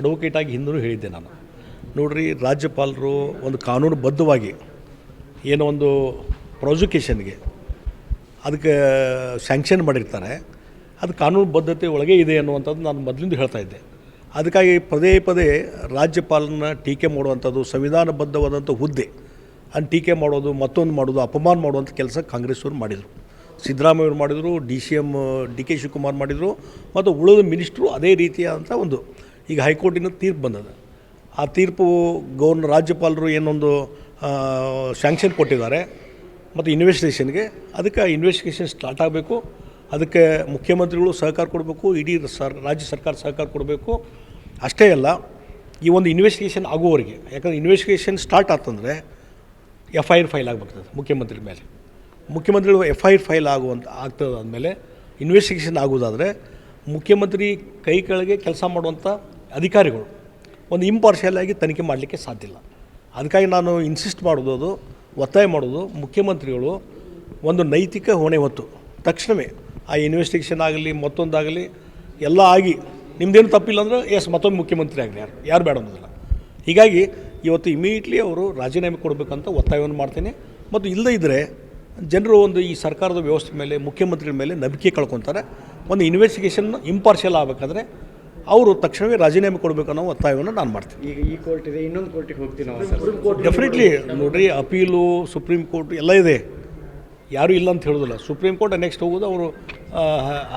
ಅಡ್ವೊಕೇಟಾಗಿ ಹಿಂದೂ ಹೇಳಿದ್ದೆ ನಾನು. ನೋಡ್ರಿ, ರಾಜ್ಯಪಾಲರು ಒಂದು ಕಾನೂನುಬದ್ಧವಾಗಿ ಏನೋ ಒಂದು ಪ್ರಾಸಿಕ್ಯೂಷನ್ಗೆ ಅದಕ್ಕೆ ಸ್ಯಾಂಕ್ಷನ್ ಮಾಡಿರ್ತಾರೆ. ಅದು ಕಾನೂನು ಬದ್ಧತೆ ಒಳಗೆ ಇದೆ ಅನ್ನುವಂಥದ್ದು ನಾನು ಮೊದಲಿಂದ ಹೇಳ್ತಾ ಇದ್ದೆ. ಅದಕ್ಕಾಗಿ ಪದೇ ಪದೇ ರಾಜ್ಯಪಾಲನ ಟೀಕೆ ಮಾಡುವಂಥದ್ದು ಸಂವಿಧಾನಬದ್ಧವಾದಂಥ ಹುದ್ದೆ. ಅನ್ನು ಟೀಕೆ ಮಾಡೋದು, ಮತ್ತೊಂದು ಮಾಡೋದು, ಅಪಮಾನ ಮಾಡುವಂಥ ಕೆಲಸ ಕಾಂಗ್ರೆಸ್ಸವ್ರು ಮಾಡಿದರು. ಸಿದ್ದರಾಮಯ್ಯವ್ರು ಮಾಡಿದರು, D C M D K Shivakumar ಮಾಡಿದರು, ಮತ್ತು ಉಳಿದ ಮಿನಿಸ್ಟ್ರು ಅದೇ ರೀತಿಯಾದಂಥ ಒಂದು ಈಗ ಹೈಕೋರ್ಟಿನ ತೀರ್ಪು ಬಂದದ. ಆ ತೀರ್ಪು ಗೌರ್ನ ರಾಜ್ಯಪಾಲರು ಏನೊಂದು ಸ್ಯಾಂಕ್ಷನ್ ಕೊಟ್ಟಿದ್ದಾರೆ. ಮತ್ತು ಇನ್ವೆಸ್ಟಿಗೇಷನ್ಗೆ ಅದಕ್ಕೆ ಇನ್ವೆಸ್ಟಿಗೇಷನ್ ಸ್ಟಾರ್ಟ್ ಆಗಬೇಕು. ಅದಕ್ಕೆ ಮುಖ್ಯಮಂತ್ರಿಗಳು ಸಹಕಾರ ಕೊಡಬೇಕು, ಇಡೀ ಸರ್, ರಾಜ್ಯ ಸರ್ಕಾರ ಸಹಕಾರ ಕೊಡಬೇಕು. ಅಷ್ಟೇ ಅಲ್ಲ, ಈ ಒಂದು ಇನ್ವೆಸ್ಟಿಗೇಷನ್ ಆಗುವವರಿಗೆ, ಯಾಕಂದರೆ ಇನ್ವೆಸ್ಟಿಗೇಷನ್ ಸ್ಟಾರ್ಟ್ ಆತಂದರೆ ಎಫ್ ಐ ಆರ್ ಫೈಲ್ ಆಗಬೇಕಾಗ್ತದೆ ಮುಖ್ಯಮಂತ್ರಿ ಮೇಲೆ. ಮುಖ್ಯಮಂತ್ರಿಗಳು ಎಫ್ ಐ ಆರ್ ಫೈಲ್ ಆಗುವಂಥ ಆಗ್ತದೆ ಆದಮೇಲೆ ಇನ್ವೆಸ್ಟಿಗೇಷನ್ ಆಗೋದಾದರೆ ಮುಖ್ಯಮಂತ್ರಿ ಕೈ ಕೆಳಗೆ ಕೆಲಸ ಮಾಡುವಂಥ ಅಧಿಕಾರಿಗಳು ಒಂದು ಇಂಪಾರ್ಷಿಯಲ್ ಆಗಿ ತನಿಖೆ ಮಾಡಲಿಕ್ಕೆ ಸಾಧ್ಯ ಇಲ್ಲ. ಅದಕ್ಕಾಗಿ ನಾನು ಇನ್ಸಿಸ್ಟ್ ಮಾಡೋದು ಅದು, ಒತ್ತಾಯ ಮಾಡೋದು ಮುಖ್ಯಮಂತ್ರಿಗಳು ಒಂದು ನೈತಿಕ ಹೊಣೆ ಹೊತ್ತು, ತಕ್ಷಣವೇ ಆ ಇನ್ವೆಸ್ಟಿಗೇಷನ್ ಆಗಲಿ, ಮತ್ತೊಂದಾಗಲಿ, ಎಲ್ಲ ಆಗಿ, ನಿಮ್ದೇನು ತಪ್ಪಿಲ್ಲ ಅಂದ್ರೆ ಎಸ್ ಮತ್ತೊಂದು ಮುಖ್ಯಮಂತ್ರಿ ಆಗಲಿ ಯಾರು ಯಾರು ಬೇಡ ಅನ್ನೋದಿಲ್ಲ. ಹೀಗಾಗಿ ಇವತ್ತು ಇಮಿಡಿಯೇಟ್ಲಿ ಅವರು ರಾಜೀನಾಮೆ ಕೊಡಬೇಕಂತ ಒತ್ತಾಯವನ್ನು ಮಾಡ್ತೀನಿ. ಮತ್ತು ಇಲ್ಲದೇ ಇದ್ದರೆ ಜನರು ಒಂದು ಈ ಸರ್ಕಾರದ ವ್ಯವಸ್ಥೆ ಮೇಲೆ ಮುಖ್ಯಮಂತ್ರಿ ಮೇಲೆ ನಂಬಿಕೆ ಕಳ್ಕೊತಾರೆ. ಒಂದು ಇನ್ವೆಸ್ಟಿಗೇಷನ್ ಇಂಪಾರ್ಷಿಯಲ್ ಆಗಬೇಕಾದ್ರೆ ಅವರು ತಕ್ಷಣವೇ ರಾಜೀನಾಮೆ ಕೊಡಬೇಕು ಅನ್ನೋ ಒತ್ತಾಯವನ್ನು ನಾನು ಮಾಡ್ತೀನಿ. ಈಗ ಈ ಕೋರ್ಟ್ ಇದೆ ಇನ್ನೊಂದು ಕೋರ್ಟಿಗೆ ಹೋಗ್ತೀನಿ ನಾವು ಡೆಫಿನೆಟ್ಲಿ ನೋಡ್ರಿ ಅಪೀಲು ಸುಪ್ರೀಂ ಕೋರ್ಟ್ ಎಲ್ಲ ಇದೆ. ಯಾರೂ ಇಲ್ಲ ಅಂತ ಹೇಳೋದಿಲ್ಲ. ಸುಪ್ರೀಂ ಕೋರ್ಟ್ ನೆಕ್ಸ್ಟ್ ಹೋಗೋದು ಅವರು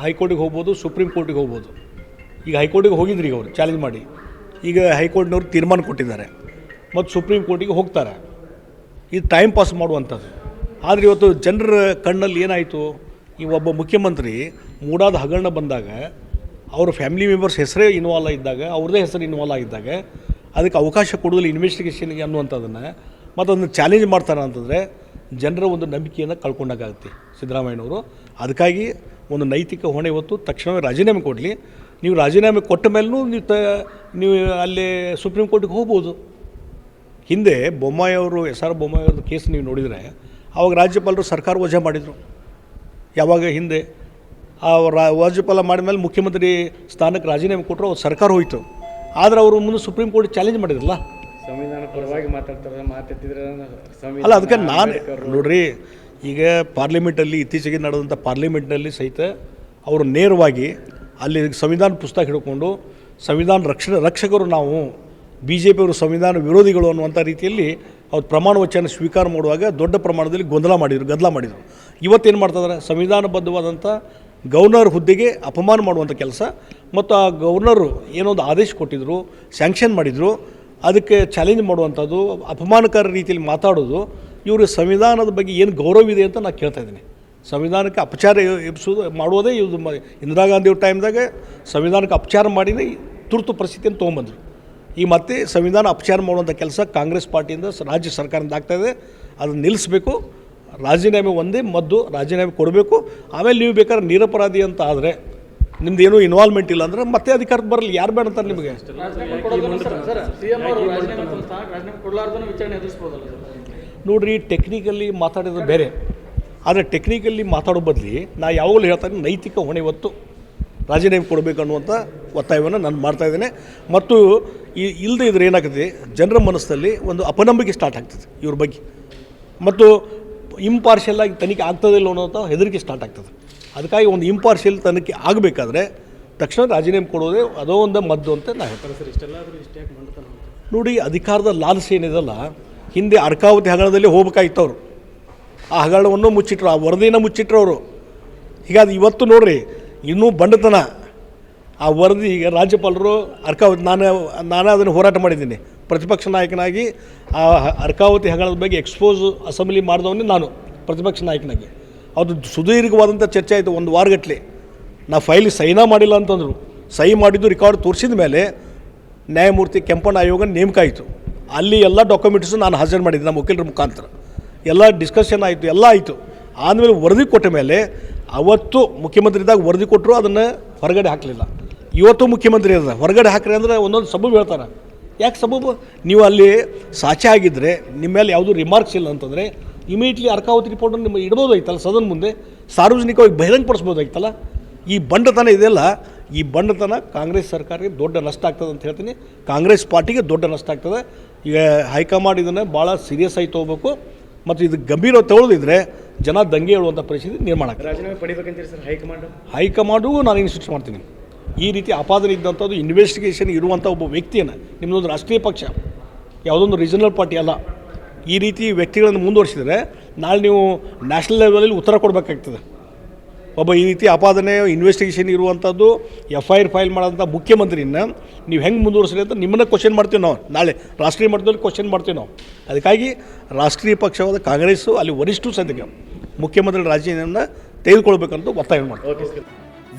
ಹೈಕೋರ್ಟಿಗೆ ಹೋಗ್ಬೋದು ಸುಪ್ರೀಂ ಕೋರ್ಟಿಗೆ ಹೋಗ್ಬೋದು. ಈಗ ಹೈಕೋರ್ಟಿಗೆ ಹೋಗಿದ್ರಿ ಈಗ ಅವರು ಚಾಲೆಂಜ್ ಮಾಡಿ. ಈಗ ಹೈಕೋರ್ಟ್ನವ್ರು ತೀರ್ಮಾನ ಕೊಟ್ಟಿದ್ದಾರೆ. ಮತ್ತು ಸುಪ್ರೀಂ ಕೋರ್ಟಿಗೆ ಹೋಗ್ತಾರೆ. ಇದು ಟೈಮ್ ಪಾಸ್ ಮಾಡುವಂಥದ್ದು. ಆದರೆ ಇವತ್ತು ಜನರ ಕಣ್ಣಲ್ಲಿ ಏನಾಯಿತು? ಈ ಒಬ್ಬ ಮುಖ್ಯಮಂತ್ರಿ ಮೂಡಾದ ಹಗರಣ ಬಂದಾಗ ಅವ್ರ ಫ್ಯಾಮಿಲಿ ಮೆಂಬರ್ಸ್ ಹೆಸರೇ ಇನ್ವಾಲ್ವ್ ಆಗಿದ್ದಾಗ ಅವ್ರದ್ದೇ ಹೆಸರು ಇನ್ವಾಲ್ವ್ ಆಗಿದ್ದಾಗ, ಅದಕ್ಕೆ ಅವಕಾಶ ಕೊಡೋದಿಲ್ಲ ಇನ್ವೆಸ್ಟಿಗೇಷನ್ಗೆ ಅನ್ನುವಂಥದ್ದನ್ನು ಮತ್ತು ಅದನ್ನು ಚಾಲೆಂಜ್ ಮಾಡ್ತಾರೆ ಅಂತಂದರೆ ಜನರ ಒಂದು ನಂಬಿಕೆಯನ್ನು ಕಳ್ಕೊಂಡಾಗುತ್ತೆ ಸಿದ್ದರಾಮಯ್ಯನವರು. ಅದಕ್ಕಾಗಿ ಒಂದು ನೈತಿಕ ಹೊಣೆ ಹೊತ್ತು ತಕ್ಷಣವೇ ರಾಜೀನಾಮೆ ಕೊಡಲಿ. ನೀವು ರಾಜೀನಾಮೆ ಕೊಟ್ಟ ಮೇಲೂ ನೀವು ತ, ನೀವು ಅಲ್ಲಿ ಸುಪ್ರೀಂ ಕೋರ್ಟಿಗೆ ಹೋಗ್ಬೋದು. ಹಿಂದೆ ಬೊಮ್ಮಾಯಿ ಅವರು, ಎಸ್ ಆರ್ ಬೊಮ್ಮಾಯಿ ಅವ್ರದ್ದು ಕೇಸ್ ನೀವು ನೋಡಿದರೆ ಆವಾಗ ರಾಜ್ಯಪಾಲರು ಸರ್ಕಾರ ವಜಾ ಮಾಡಿದರು. ಯಾವಾಗ ಹಿಂದೆ? ಆ ರಾ ರಾಜ್ಯಪಾಲ ಮಾಡಿದ್ಮೇಲೆ ಮುಖ್ಯಮಂತ್ರಿ ಸ್ಥಾನಕ್ಕೆ ರಾಜೀನಾಮೆ ಕೊಟ್ಟರು ಅವ್ರು ಸರ್ಕಾರ ಹೋಯಿತು. ಆದರೆ ಅವರು ಮುಂದೆ ಸುಪ್ರೀಂ ಕೋರ್ಟ್ ಚಾಲೆಂಜ್ ಮಾಡಿದ್ರಲ್ಲ? ಸಂವಿಧಾನ ಪರವಾಗಿ ಮಾತಾಡ್ತಾರೆ ಮಾತಾಡ್ತಿದ್ರೆ ಅಲ್ಲ ಅದಕ್ಕೆ ನಾನು ನೋಡ್ರಿ ಈಗ ಪಾರ್ಲಿಮೆಂಟಲ್ಲಿ ಇತ್ತೀಚೆಗೆ ನಡೆದಂಥ ಪಾರ್ಲಿಮೆಂಟ್ನಲ್ಲಿ ಸಹಿತ ಅವರು ನೇರವಾಗಿ ಅಲ್ಲಿ ಸಂವಿಧಾನ ಪುಸ್ತಕ ಹಿಡ್ಕೊಂಡು ಸಂವಿಧಾನ ರಕ್ಷ ರಕ್ಷಕರು ನಾವು ಬಿ ಜೆ ಪಿಯವರು ಸಂವಿಧಾನ ವಿರೋಧಿಗಳು ಅನ್ನುವಂಥ ರೀತಿಯಲ್ಲಿ ಅವ್ರು ಪ್ರಮಾಣ ವಚನ ಸ್ವೀಕಾರ ಮಾಡುವಾಗ ದೊಡ್ಡ ಪ್ರಮಾಣದಲ್ಲಿ ಗೊಂದಲ ಮಾಡಿದರು ಗದ್ದಲ ಮಾಡಿದರು. ಇವತ್ತೇನು ಮಾಡ್ತಿದ್ದಾರೆ ಸಂವಿಧಾನಬದ್ಧವಾದಂಥ ಗವರ್ನರ್ ಹುದ್ದೆಗೆ ಅಪಮಾನ ಮಾಡುವಂಥ ಕೆಲಸ, ಮತ್ತು ಆ ಗವರ್ನರು ಏನೊಂದು ಆದೇಶ ಕೊಟ್ಟಿದ್ದರು ಸ್ಯಾಂಕ್ಷನ್ ಮಾಡಿದರು, ಅದಕ್ಕೆ ಚಾಲೆಂಜ್ ಮಾಡುವಂಥದ್ದು ಅಪಮಾನಕರ ರೀತಿಯಲ್ಲಿ ಮಾತಾಡೋದು, ಇವರು ಸಂವಿಧಾನದ ಬಗ್ಗೆ ಏನು ಗೌರವ ಇದೆ ಅಂತ ನಾನು ಕೇಳ್ತಾ ಇದ್ದೀನಿ. ಸಂವಿಧಾನಕ್ಕೆ ಅಪಚಾರ ಎಬ್ಸೋದು ಮಾಡೋದೇ ಇದು ಇಂದಿರಾ ಗಾಂಧಿಯವ್ರ ಟೈಮ್ದಾಗ ಸಂವಿಧಾನಕ್ಕೆ ಅಪಚಾರ ಮಾಡಿನೇ ತುರ್ತು ಪರಿಸ್ಥಿತಿಯನ್ನು ತೊಗೊಂಬಂದರು ಈ ಮತ್ತೆ ಸಂವಿಧಾನ ಅಪಚಾರ ಮಾಡುವಂಥ ಕೆಲಸ ಕಾಂಗ್ರೆಸ್ ಪಾರ್ಟಿಯಿಂದ ರಾಜ್ಯ ಸರ್ಕಾರದಿಂದ ಆಗ್ತಾಯಿದೆ ಅದನ್ನು ನಿಲ್ಲಿಸಬೇಕು. ರಾಜೀನಾಮೆ ಒಂದೇ, ಮದ್ದು ರಾಜೀನಾಮೆ ಕೊಡಬೇಕು. ಆಮೇಲೆ ನೀವು ಬೇಕಾದ್ರೆ ನಿರಪರಾಧಿ ಅಂತ ಆದರೆ ನಿಮ್ದು ಏನೂ ಇನ್ವಾಲ್ವ್ಮೆಂಟ್ ಇಲ್ಲ ಅಂದ್ರೆ ಮತ್ತೆ ಅಧಿಕಾರಕ್ಕೆ ಬರಲಿ. ಯಾರು ಬೇಡ ಅಂತಾರೆ ನಿಮಗೆ? ನೋಡ್ರಿ ಟೆಕ್ನಿಕಲ್ಲಿ ಮಾತಾಡೋದು ಬೇರೆ. ಆದರೆ ಟೆಕ್ನಿಕಲ್ಲಿ ಮಾತಾಡೋ ಬದಲಿ ನಾ ಯಾವಾಗಲೂ ಹೇಳ್ತಾನೆ ನೈತಿಕ ಹೊಣೆ ಹೊತ್ತು ರಾಜೀನಾಮೆ ಕೊಡಬೇಕು ಅನ್ನುವಂಥ ಒತ್ತಾಯವನ್ನು ನಾನು ಮಾಡ್ತಾ ಇದ್ದೇನೆ. ಮತ್ತು ಈ ಇಲ್ಲದೆ ಇದ್ರೆ ಏನಾಗ್ತದೆ? ಜನರ ಮನಸ್ಸಲ್ಲಿ ಒಂದು ಅಪನಂಬಿಕೆ ಸ್ಟಾರ್ಟ್ ಆಗ್ತದೆ ಇವ್ರ ಬಗ್ಗೆ. ಮತ್ತು ಇಂಪಾರ್ಷಿಯಲ್ ಆಗಿ ತನಿಖೆ ಆಗ್ತದಿಲ್ಲ ಅನ್ನೋಂಥ ಹೆದರಿಕೆ ಸ್ಟಾರ್ಟ್ ಆಗ್ತದೆ. ಅದಕ್ಕಾಗಿ ಒಂದು ಇಂಪಾರ್ಷಿಯಲ್ ತನಿಖೆ ಆಗಬೇಕಾದ್ರೆ ತಕ್ಷಣ ರಾಜೀನಾಮೆ ಕೊಡೋದೇ ಅದೋ ಒಂದು ಮದ್ದು ಅಂತ ನಾನು ಹೇಳ್ತೇನೆ. ಸರ್ ಇಷ್ಟೆಲ್ಲ ನೋಡಿ ಅಧಿಕಾರದ ಲಾಲಸೆ ಏನಿದೆಲ್ಲ ಹಿಂದೆ ಅರ್ಕಾವತಿ ಹಗರಣದಲ್ಲಿ ಹೋಗ್ಬೇಕಾಗಿತ್ತು ಅವರು ಆ ಹಗರಣವನ್ನು ಮುಚ್ಚಿಟ್ರು ಆ ವರದಿನ ಮುಚ್ಚಿಟ್ರು ಅವರು ಹೀಗಾಗಿ ಇವತ್ತು ನೋಡ್ರಿ ಇನ್ನೂ ಬಂಡತನ. ಆ ವರದಿ ಈಗ ರಾಜ್ಯಪಾಲರು ಅರ್ಕಾವತಿ ನಾನು ನಾನು ಅದನ್ನು ಹೋರಾಟ ಮಾಡಿದ್ದೀನಿ. ಪ್ರತಿಪಕ್ಷ ನಾಯಕನಾಗಿ ಆ ಅರ್ಕಾವತಿ ಹಗರಣದ ಬಗ್ಗೆ ಎಕ್ಸ್ಪೋಸ್ ಅಸೆಂಬ್ಲಿ ಮಾಡಿದವನೇ ನಾನು, ಪ್ರತಿಪಕ್ಷ ನಾಯಕನಾಗಿ. ಅದು ಸುದೀರ್ಘವಾದಂಥ ಚರ್ಚೆ ಆಯಿತು ಒಂದು ವಾರಗಟ್ಟಲೆ ನಾ ಫೈಲ್ ಸೈನಾ ಮಾಡಿಲ್ಲ ಅಂತಂದರು. ಸಹಿ ಮಾಡಿದ್ದು ರೆಕಾರ್ಡ್ ತೋರಿಸಿದ ಮೇಲೆ ನ್ಯಾಯಮೂರ್ತಿ ಕೆಂಪಣ್ಣ ಆಯೋಗ ನೇಮಕ ಆಯಿತು. ಅಲ್ಲಿ ಎಲ್ಲ ಡಾಕ್ಯುಮೆಂಟ್ಸು ನಾನು ಹಾಜರು ಮಾಡಿದ್ದೆ ನಮ್ಮ ವಕೀಲರ ಮುಖಾಂತರ. ಎಲ್ಲ ಡಿಸ್ಕಷನ್ ಆಯಿತು, ಎಲ್ಲ ಆಯಿತು. ಆದಮೇಲೆ ವರದಿ ಕೊಟ್ಟ ಮೇಲೆ ಅವತ್ತು ಮುಖ್ಯಮಂತ್ರಿದಾಗ ವರದಿ ಕೊಟ್ಟರು ಅದನ್ನು ಹೊರಗಡೆ ಹಾಕಲಿಲ್ಲ. ಇವತ್ತು ಮುಖ್ಯಮಂತ್ರಿ ಅದ. ಹೊರಗಡೆ ಹಾಕ್ರಿ ಅಂದರೆ ಒಂದೊಂದು ಸಬ್ ಹೇಳ್ತಾರೆ. ಯಾಕೆ ಸಬೂಬು? ನೀವು ಅಲ್ಲಿ ಸಾಚೆ ಆಗಿದ್ದರೆ ನಿಮ್ಮ ಮೇಲೆ ಯಾವುದೂ ರಿಮಾರ್ಕ್ಸ್ ಇಲ್ಲ ಅಂತಂದರೆ ಇಮಿಡಿಯೇಟ್ಲಿ ಅರ್ಕಾವತಿ ರಿಪೋರ್ಟನ್ನು ನಿಮ್ಮ ಇಡ್ಬೋದಾಗಿತ್ತಲ್ಲ ಸದನ ಮುಂದೆ? ಸಾರ್ವಜನಿಕವಾಗಿ ಬಹಿರಂಗಪಡಿಸ್ಬೋದಾಗಿತ್ತಲ್ಲ ಈ ಬಂಡತನ ಇದೆಲ್ಲ ಈ ಬಂಡತನ ಕಾಂಗ್ರೆಸ್ ಸರ್ಕಾರಕ್ಕೆ ದೊಡ್ಡ ನಷ್ಟ ಆಗ್ತದೆ ಅಂತ ಹೇಳ್ತೀನಿ. ಕಾಂಗ್ರೆಸ್ ಪಾರ್ಟಿಗೆ ದೊಡ್ಡ ನಷ್ಟ ಆಗ್ತದೆ. ಈಗ ಹೈಕಮಾಂಡ್ ಇದನ್ನು ಭಾಳ ಸೀರಿಯಸ್ ಆಗಿ ತೊಗೋಬೇಕು. ಮತ್ತು ಇದು ಗಂಭೀರ ತೊಗೊಳ್ದಿದ್ರೆ ಜನ ದಂಗೆ ಹೇಳುವಂಥ ಪರಿಸ್ಥಿತಿ ನಿರ್ಮಾಣ ಆಗ್ತದೆ. ರಾಜೀನಾಮೆ ಪಡಿಬೇಕಂತೀರಿ sir high command? High command ನಾನು ಇನ್ಸಿಸ್ಟ್ ಮಾಡ್ತೀನಿ. ಈ ರೀತಿ ಆಪಾದನೆ ಇದ್ದಂಥದ್ದು ಇನ್ವೆಸ್ಟಿಗೇಷನ್ ಇರುವಂಥ ಒಬ್ಬ ವ್ಯಕ್ತಿಯನ್ನು ನಿಮ್ಮದೊಂದು ರಾಷ್ಟ್ರೀಯ ಪಕ್ಷ, ಯಾವುದೊಂದು ರೀಜನಲ್ ಪಾರ್ಟಿ ಅಲ್ಲ, ಈ ರೀತಿ ವ್ಯಕ್ತಿಗಳನ್ನು ಮುಂದುವರಿಸಿದರೆ ನಾಳೆ ನೀವು ನ್ಯಾಷನಲ್ ಲೆವೆಲಲ್ಲಿ ಉತ್ತರ ಕೊಡಬೇಕಾಗ್ತದೆ. ಒಬ್ಬ ಈ ರೀತಿ ಆಪಾದನೆ ಇನ್ವೆಸ್ಟಿಗೇಷನ್ ಇರುವಂಥದ್ದು ಎಫ್ ಐ ಆರ್ ಫೈಲ್ ಮಾಡೋಂಥ ಮುಖ್ಯಮಂತ್ರಿನ ನೀವು ಹೆಂಗೆ ಮುಂದುವರಿಸ್ರಿ ಅಂತ ನಿಮ್ಮನ್ನ ಕ್ವಶನ್ ಮಾಡ್ತೀವಿ ನಾವು. ನಾಳೆ ರಾಷ್ಟ್ರೀಯ ಮಟ್ಟದಲ್ಲಿ ಕ್ವಶನ್ ಮಾಡ್ತೀವಿ ನಾವು. ಅದಕ್ಕಾಗಿ ರಾಷ್ಟ್ರೀಯ ಪಕ್ಷವಾದ ಕಾಂಗ್ರೆಸ್ಸು ಅಲ್ಲಿ ವರಿಷ್ಠ ಸದ್ಯಕ್ಕೆ ಮುಖ್ಯಮಂತ್ರಿ ರಾಜೀನಾಮೆ ತೆಗೆದುಕೊಳ್ಬೇಕಂತ ಒತ್ತಾಯ ಮಾಡ್ತೀವಿ.